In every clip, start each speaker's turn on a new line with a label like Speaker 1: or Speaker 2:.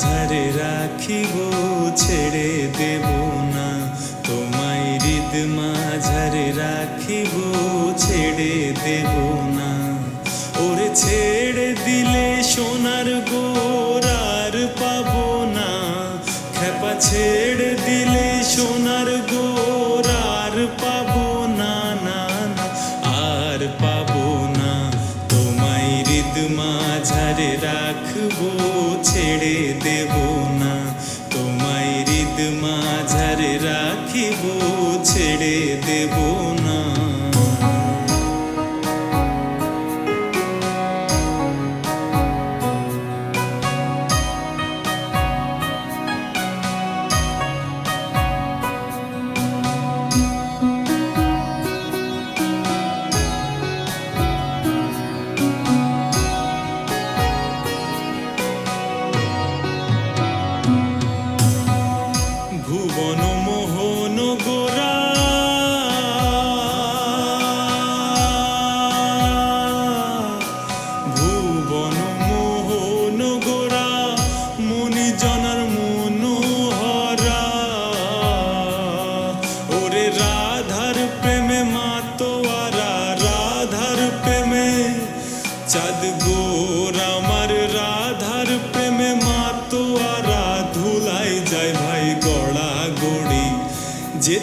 Speaker 1: ঝরে রাখিব, ছেড়ে দেব না। তোমায় হৃদ মাঝারে রাখিব, ছেড়ে দেব না। ওরে ছেড়ে দিলে সোনার গোরার পাব না। খেপা ছেড়ে দিলে সোনার মাঝারে রাখব ছেড়ে দেবো না। তোমায় রিদ মাঝারে রাখিব।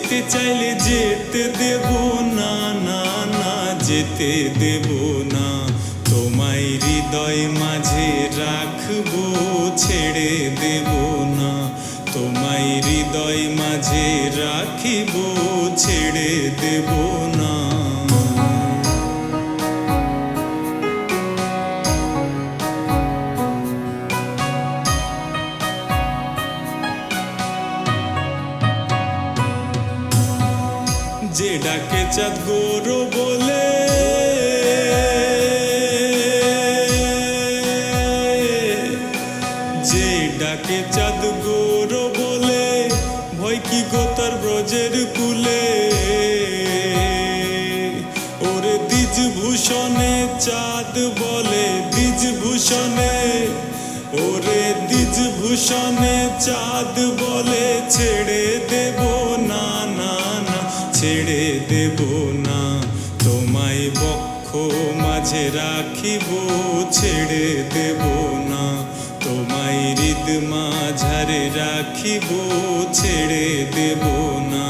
Speaker 1: যেতে চাইলে যেতে দেব না না না, যেতে দেব না। তোমায় হৃদয় মাঝে রাখব, ছেড়ে দেব না। তোমায় হৃদয় মাঝে রাখিব, ছেড়ে দেব না। ডাকে চাঁদ গৌর বলে। যে ডাকে চাঁদ গৌর বলে, ভয় কি গো তার ব্রজের কুলে? ওরে দ্বিজ ভূষণে চাঁদ বলে দ্বিজ ভূষণে ওরে দ্বিজ ভূষণে চাঁদ বলে, ছেড়ে দেব না না। ছেড়ে দেব না। তোমায় বক্ষ মাঝে রাখিব, ছেড়ে দেব না। তোমায় হৃদ মাঝারে রাখিব, ছেড়ে দেব না।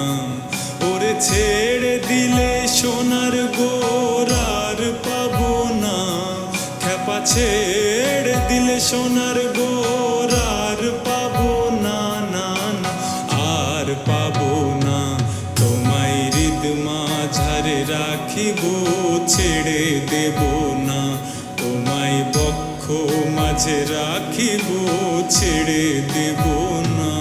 Speaker 1: ওরে ছেড়ে দিলে সোনার গোরার পাবো না। খেপা ছেড়ে দিলে সোনার রাখিব ছেড়ে দেব না। তোমায় বক্ষ মাঝে রাখিব ছেড়ে দেব না।